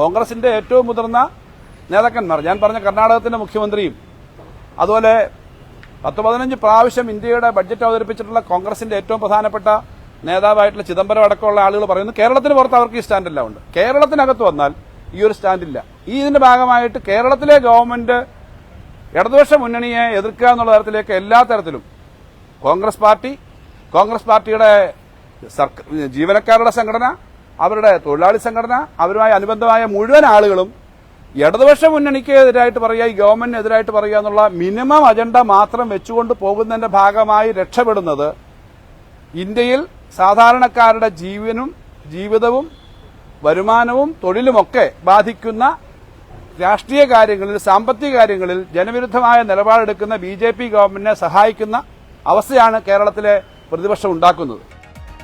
കോൺഗ്രസിന്റെ ഏറ്റവും മുതിർന്ന നേതാക്കന്മാർ ഞാൻ പറഞ്ഞ കർണാടകത്തിന്റെ മുഖ്യമന്ത്രിയും അതുപോലെ പത്ത് പതിനഞ്ച് പ്രാവശ്യം ഇന്ത്യയുടെ ബഡ്ജറ്റ് അവതരിപ്പിച്ചിട്ടുള്ള കോൺഗ്രസിന്റെ ഏറ്റവും പ്രധാനപ്പെട്ട നേതാവായിട്ടുള്ള ചിദംബരം അടക്കമുള്ള ആളുകൾ പറയുന്നു കേരളത്തിന് പുറത്ത് അവർക്ക് ഈ സ്റ്റാൻഡെല്ലാം ഉണ്ട്. കേരളത്തിനകത്ത് വന്നാൽ ഈ ഒരു സ്റ്റാൻഡില്ല. ഈ ഇതിന്റെ ഭാഗമായിട്ട് കേരളത്തിലെ ഗവൺമെന്റ് ഇടതുപക്ഷ മുന്നണിയെ എതിർക്കുക എന്നുള്ള തരത്തിലേക്ക് എല്ലാ തരത്തിലും കോൺഗ്രസ് പാർട്ടി കോൺഗ്രസ് പാർട്ടിയുടെ ജീവനക്കാരുടെ സംഘടന അവരുടെ തൊഴിലാളി സംഘടന അവരുമായി അനുബന്ധമായ മുഴുവൻ ആളുകളും ഇടതുപക്ഷ മുന്നണിക്ക് എതിരായിട്ട് പറയുക ഈ ഗവൺമെന്റിന് എതിരായിട്ട് പറയുക എന്നുള്ള മിനിമം അജണ്ട മാത്രം വെച്ചുകൊണ്ട് പോകുന്നതിന്റെ ഭാഗമായി രക്ഷപ്പെടുന്നത് ഇന്ത്യയിൽ സാധാരണക്കാരുടെ ജീവനും ജീവിതവും വരുമാനവും തൊഴിലുമൊക്കെ ബാധിക്കുന്ന രാഷ്ട്രീയ കാര്യങ്ങളിൽ സാമ്പത്തിക കാര്യങ്ങളിൽ ജനവിരുദ്ധമായ നിലപാടെടുക്കുന്ന ബി ജെ പി ഗവൺമെന്റിനെ സഹായിക്കുന്ന അവസ്ഥയാണ് കേരളത്തിലെ പ്രതിപക്ഷം ഉണ്ടാക്കുന്നത്.